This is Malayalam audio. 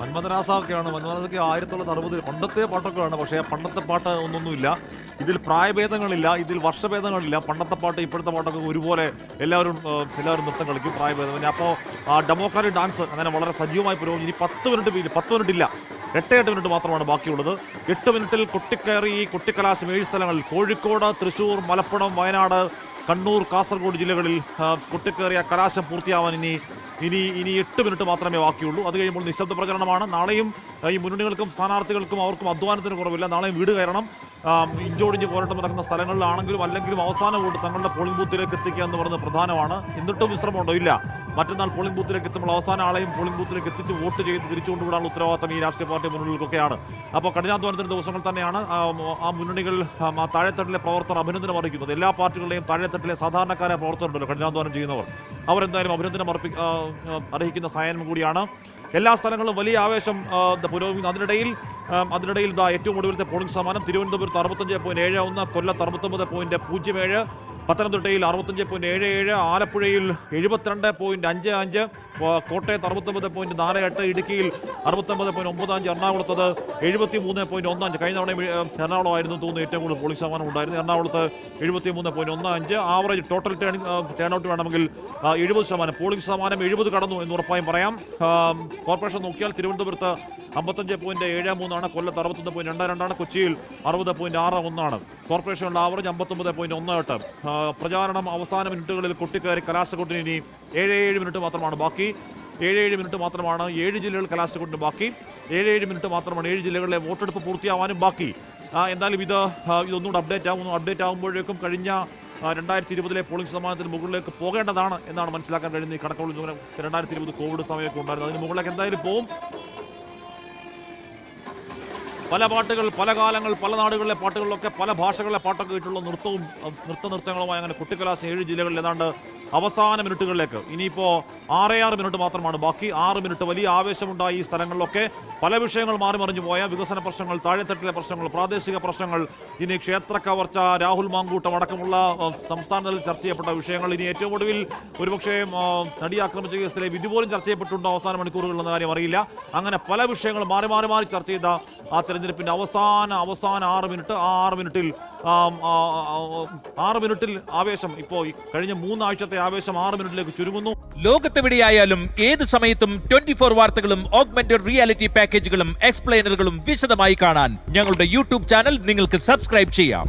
മന്മഥരാസൊക്കെയാണ് മന്മഥരാസൊക്കെ ആയിരത്തി തൊള്ളായിരത്തി അറുപതിൽ പണ്ടത്തെ പാട്ടൊക്കെയാണ്. പക്ഷേ പണ്ടത്തെ പാട്ട് ഒന്നൊന്നുമില്ല. ഇതിൽ പ്രായഭേദങ്ങളില്ല. ഇതിൽ വർഷഭേദങ്ങളില്ല. പണ്ടത്തെ പാട്ട് ഇപ്പോഴത്തെ പാട്ടൊക്കെ ഒരുപോലെ എല്ലാവരും എല്ലാവരും നൃത്തം കളിക്കും. പ്രായഭേദം പിന്നെ അപ്പോൾ ഡെമോക്രാറ്റിക് ഡാൻസ് അങ്ങനെ വളരെ സജീവമായി പുരോഗമി. ഇനി പത്ത് മിനിറ്റ് പത്ത് മിനിറ്റ് ഇല്ല. എട്ട് എട്ട് മിനിറ്റ് മാത്രമാണ് ബാക്കിയുള്ളത്. എട്ട് മിനിറ്റിൽ കൊട്ടിക്കയറി കൊട്ടിക്കലാശം ഏഴ് സ്ഥലങ്ങളിൽ. കോഴിക്കോട് തൃശ്ശൂർ മലപ്പുറം വയനാട് കണ്ണൂർ കാസർഗോഡ് ജില്ലകളിൽ പൊട്ടിക്കേറിയ കലാശം പൂർത്തിയാവാൻ ഇനി ഇനി ഇനി എട്ട് മിനിറ്റ് മാത്രമേ ബാക്കിയുള്ളൂ. അത് കഴിയുമ്പോൾ നിശബ്ദ പ്രചരണമാണ്. നാളെയും ഈ മുന്നണികൾക്കും സ്ഥാനാർത്ഥികൾക്കും അവർക്കും അധ്വാനത്തിന് കുറവില്ല. നാളെയും വീട് കയറണം. ഇഞ്ചോടിഞ്ച് പോരാട്ടം നടക്കുന്ന സ്ഥലങ്ങളിലാണെങ്കിലും അല്ലെങ്കിലും അവസാന വോട്ട് തങ്ങളുടെ പോളിംഗ് ബൂത്തിലേക്ക് എത്തിക്കുക എന്ന് പറയുന്നത് പ്രധാനമാണ്. എന്നിട്ടും വിശ്രമമുണ്ടോ? ഇല്ല. മറ്റന്നാൾ പോളിംഗ് ബൂത്തിലേക്ക് എത്തുമ്പോൾ അവസാന ആളെയും പോളിംഗ് ബൂത്തിലേക്ക് എത്തിച്ച് വോട്ട് ചെയ്ത് തിരിച്ചു കൊണ്ടുവിടാനുള്ള ഉത്തരവാദിത്തം ഈ രാഷ്ട്രീയ പാർട്ടി മുന്നണികൾക്കൊക്കെയാണ്. അപ്പോൾ കഠിനാധ്വാനത്തിന്റെ ദിവസങ്ങൾ തന്നെയാണ് ആ, മുന്നണികൾ താഴെത്തട്ടിലെ പ്രവർത്തകർ അഭിനന്ദനം അറിയിക്കുന്നത് എല്ലാ പാർട്ടികളുടെയും താഴെത്തട്ടിലെ സാധാരണക്കാരെ പ്രവർത്തകരുണ്ടല്ലോ കഠിനാധ്വാനം ചെയ്യുന്നവർ. അവരെന്തായാലും അഭിനന്ദനം അർപ്പി അർഹിക്കുന്ന സഹായനം കൂടിയാണ്. എല്ലാ സ്ഥലങ്ങളിലും വലിയ ആവേശം പുരോഗമിക്കുന്നു അതിനിടയിൽ അതിനിടയിൽ ഏറ്റവും ഒടുവിലത്തെ പോളിംഗ് ശതമാനം തിരുവനന്തപുരത്ത് അറുപത്തഞ്ച് പോയിന്റ് ഏഴ് ഒന്ന് കൊല്ലത്ത് അറുപത്തൊമ്പത് പോയിന്റ് പൂജ്യം ഏഴ് പത്തനംതിട്ടയിൽ അറുപത്തഞ്ച് പോയിന്റ് ഏഴ് ഏഴ് ആലപ്പുഴയിൽ എഴുപത്തിരണ്ട് പോയിന്റ് അഞ്ച് അഞ്ച് കോട്ടയത്ത് അറുപത്തൊമ്പത് പോയിന്റ് നാല് എട്ട് ഇടുക്കിയിൽ അറുപത്തൊമ്പത് പോയിന്റ് ഒമ്പത് അഞ്ച് എറണാകുളത്തത് എഴുപത്തി മൂന്ന് പോയിന്റ് ഒന്ന് അഞ്ച്. കഴിഞ്ഞ തവണ എറണാകുളമായിരുന്നു തോന്നുന്നു ഏറ്റവും കൂടുതൽ പോളിംഗ് ശതമാനം ഉണ്ടായിരുന്നു എറണാകുളത്ത് എഴുപത്തി മൂന്ന് പോയിന്റ് ഒന്ന് അഞ്ച്. Average total turn turn out വേണമെങ്കിൽ എഴുപത് ശതമാനം. പോളിംഗ് ശതമാനം എഴുപത് കടന്നു എന്ന് ഉറപ്പായും പറയാം. കോർപ്പറേഷൻ നോക്കിയാൽ തിരുവനന്തപുരത്ത് അമ്പത്തഞ്ച് പോയിന്റ് ഏഴ് മൂന്നാണ് കൊല്ലത്ത് അറുപത്തൊന്ന് പോയിന്റ് രണ്ട് രണ്ടാണ് കൊച്ചിയിൽ അറുപത് പോയിന്റ് ആറ് ഒന്നാണ് കോർപ്പറേഷനുള്ള ആവറേജ് അമ്പത്തൊമ്പത് പോയിന്റ് ഒന്ന് എട്ട്. പ്രചാരണം അവസാന മിനിറ്റുകളിൽ കൊട്ടിക്കയറി കലാശക്കൊട്ടിന് ഇനി ഏഴ് ഏഴ് മിനിറ്റ് മാത്രമാണ് ബാക്കി. ഏഴ് ഏഴ് മിനിറ്റ് മാത്രമാണ് ഏഴ് ജില്ലകൾ കലാശക്കൊട്ടിന് ബാക്കി. ഏഴ് ഏഴ് മിനിറ്റ് മാത്രമാണ് ഏഴ് ജില്ലകളിലെ വോട്ടെടുപ്പ് പൂർത്തിയാവാനും ബാക്കി. എന്തായാലും ഇത് ഇതൊന്നുകൂടെ അപ്ഡേറ്റ് ആകും അപ്ഡേറ്റ് ആകുമ്പോഴേക്കും കഴിഞ്ഞ രണ്ടായിരത്തി ഇരുപതിലെ പോളിംഗ് ശതമാനത്തിന് മുകളിലേക്ക് പോകേണ്ടതാണ് എന്നാണ് മനസ്സിലാക്കാൻ കഴിയുന്നത് ഈ കണക്കുകൾ രണ്ടായിരത്തി ഇരുപത് കോവിഡ് സമയമൊക്കെ ഉണ്ടായിരുന്നു. അതിന് മുകളിലേക്ക് എന്തായാലും പോവും. പല പാട്ടുകൾ പല കാലങ്ങൾ പല നാടുകളിലെ പാട്ടുകളിലൊക്കെ പല ഭാഷകളിലെ പാട്ടൊക്കെ കേട്ടുള്ള നൃത്തവും നൃത്ത നൃത്തങ്ങളുമായി അങ്ങനെ കുട്ടിക്കലാശം ഏഴ് ജില്ലകളിൽ ഏതാണ്ട് അവസാന മിനിറ്റുകളിലേക്ക്. ഇനിയിപ്പോ ആറേ ആറ് മിനിറ്റ് മാത്രമാണ് ബാക്കി. ആറ് മിനിറ്റ് വലിയ ആവേശമുണ്ടായി ഈ സ്ഥലങ്ങളിലൊക്കെ പല വിഷയങ്ങൾ മാറി മറിഞ്ഞു പോയ വികസന പ്രശ്നങ്ങൾ താഴെത്തട്ടിലെ പ്രശ്നങ്ങൾ പ്രാദേശിക പ്രശ്നങ്ങൾ ഇനി ക്ഷേത്ര കവർച്ച രാഹുൽ മാങ്കൂട്ടം അടക്കമുള്ള സംസ്ഥാനതലത്തിൽ ചർച്ച ചെയ്യപ്പെട്ട വിഷയങ്ങൾ. ഇനി ഏറ്റവും ഒടുവിൽ ഒരുപക്ഷെ നടി ആക്രമിച്ച കേസിലെ വിധി പോലും ചർച്ച ചെയ്യപ്പെട്ടുണ്ടോ അവസാന മണിക്കൂറുകളിലെന്ന കാര്യം അറിയില്ല. അങ്ങനെ പല വിഷയങ്ങൾ മാറി മാറി മാറി ചർച്ച ചെയ്ത ആ തെരഞ്ഞെടുപ്പിന്റെ അവസാന അവസാന ആറ് മിനിറ്റ് ആ ആറ് മിനിറ്റിൽ ആറ് മിനിറ്റിൽ ആവേശം. ഇപ്പോൾ കഴിഞ്ഞ മൂന്നാഴ്ചത്തെ ആവേശം ആറ് മിനിറ്റിലേക്ക് ചുരുങ്ങുന്നു. ലോകത്തെവിടെയായാലും ഏത് സമയത്തും ട്വന്റി ഫോർ വാർത്തകളും ഓഗ്മെന്റഡ് റിയാലിറ്റി പാക്കേജുകളും എക്സ്പ്ലെയിനറുകളും വിശദമായി കാണാൻ ഞങ്ങളുടെ യൂട്യൂബ് ചാനൽ നിങ്ങൾക്ക് സബ്സ്ക്രൈബ് ചെയ്യാം.